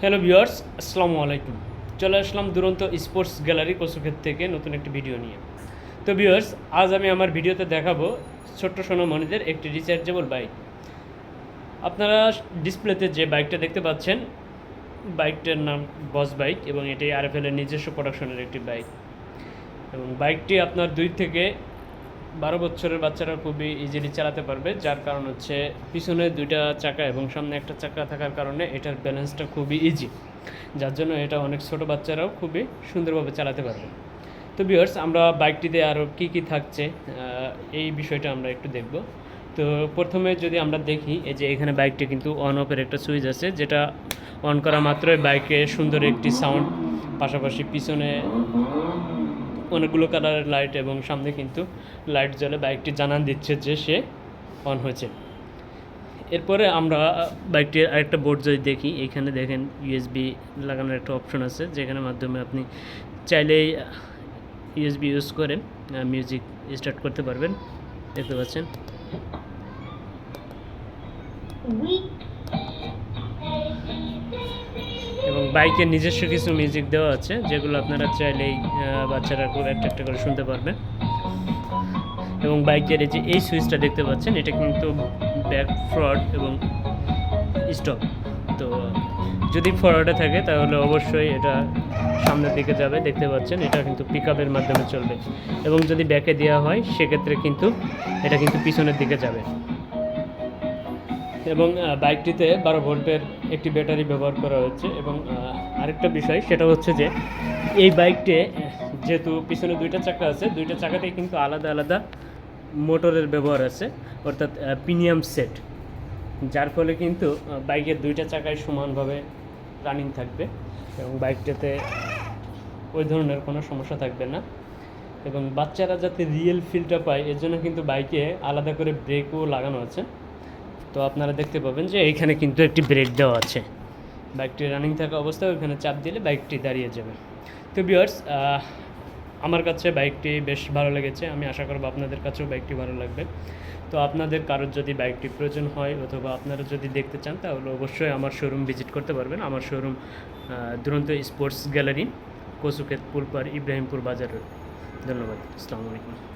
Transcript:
Hello viewers আসসালামু আলাইকুম। চলে আসলাম দুরন্ত স্পোর্টস গ্যালারি কসুক্ষেত থেকে নতুন একটি ভিডিও নিয়ে। তো ভিউয়ার্স আজ আমি আমার ভিডিওতে দেখাবো ছোট্ট সোনামণিদের একটি রিচার্জেবল বাইক আপনারা ডিসপ্লেতে যে বাইকটা দেখতে পাচ্ছেন বাইকটার নাম বস বাইক এবং এটি আরএফএলের নিজস্ব প্রোডাকশনের একটি বাইক এবং বাইকটি আপনার দুই থেকে বারো বছরের বাচ্চারা খুবই ইজিলি চালাতে পারবে, যার কারণ হচ্ছে পিছনে দুইটা চাকা এবং সামনে একটা চাকা থাকার কারণে এটার ব্যালেন্সটা খুবই ইজি যার জন্য এটা অনেক ছোট বাচ্চারাও খুবই সুন্দরভাবে চালাতে পারবে। তো বিয়ার্স আমরা বাইকটিতে আরও কী কী থাকছে এই বিষয়টা আমরা একটু দেখব। তো প্রথমে যদি আমরা দেখি, এই যে এখানে বাইকটি কিন্তু অন অফের একটা সুইচ আছে, যেটা অন করা মাত্রই বাইকে সুন্দর একটি সাউন্ড পাশাপাশি পিছনে অনেকগুলো কালারের লাইট এবং সামনে কিন্তু লাইট জ্বলে বাইকটি জানান দিচ্ছে যে সে অন হয়েছে। এরপরে আমরা বাইকটির আরেকটা বোর্ড যদি দেখি, এখানে দেখেন ইউএসবি লাগানোর একটা অপশন আছে, যেখানে মাধ্যমে আপনি চাইলেই ইউএসবি ইউজ করে মিউজিক স্টার্ট করতে পারবেন। দেখতে পাচ্ছেন? বাইকের নিজস্ব কিছু মিউজিক দেওয়া আছে, যেগুলো আপনারা চাইলেই বাচ্চারা খুব একটা একটা করে শুনতে পারবেন এবং বাইকের এই যে এই সুইচটা দেখতে পাচ্ছেন, এটা কিন্তু ব্যাক ফ্রড এবং স্টপ তো যদি ফরওয়ার্ডে থাকে, তাহলে অবশ্যই এটা সামনের দিকে যাবে, দেখতে পাচ্ছেন, এটা কিন্তু পিক আপের মাধ্যমে চলবে। এবং যদি ব্যাকে দেওয়া হয়, সেক্ষেত্রে কিন্তু, এটা কিন্তু পিছনের দিকে যাবে। এবং বাইকটিতে বারো ভোল্টের একটি ব্যাটারি ব্যবহার করা হচ্ছে এবং আরেকটা বিষয় সেটা হচ্ছে যে এই বাইকটি যেহেতু পিছনে দুইটা চাকা আছে, দুইটা চাকাতেই কিন্তু আলাদা আলাদা মোটরের ব্যবহার আছে, অর্থাৎ প্রিমিয়াম সেট, যার ফলে কিন্তু বাইকের দুইটা চাকায় সমানভাবে রানিং থাকবে এবং বাইকটাতে ওই ধরনের কোনো সমস্যা থাকবে না এবং বাচ্চারা যাতে রিয়েল ফিলটা পায়, এর জন্য কিন্তু বাইকে আলাদা করে ব্রেকও লাগানো আছে। তো আপনারা দেখতে পাবেন যে এইখানে কিন্তু একটি ব্রেক দেওয়া আছে। বাইকটি রানিং থাকা অবস্থায় ওইখানে চাপ দিলে বাইকটি দাঁড়িয়ে যাবে। তো বিয়ার্স আমার কাছে বাইকটি বেশ ভালো লেগেছে। আমি আশা করব আপনাদের কাছেও বাইকটি ভালো লাগবে। তো আপনাদের কারোর যদি বাইকটি প্রয়োজন হয় অথবা আপনারা যদি দেখতে চান, তাহলে অবশ্যই আমার শোরুম ভিজিট করতে পারবেন। আমার showroom Duronto sports gallery Kachukhet Pulpar Ibrahimpur Bazar ধন্যবাদ। আসসালামু আলাইকুম।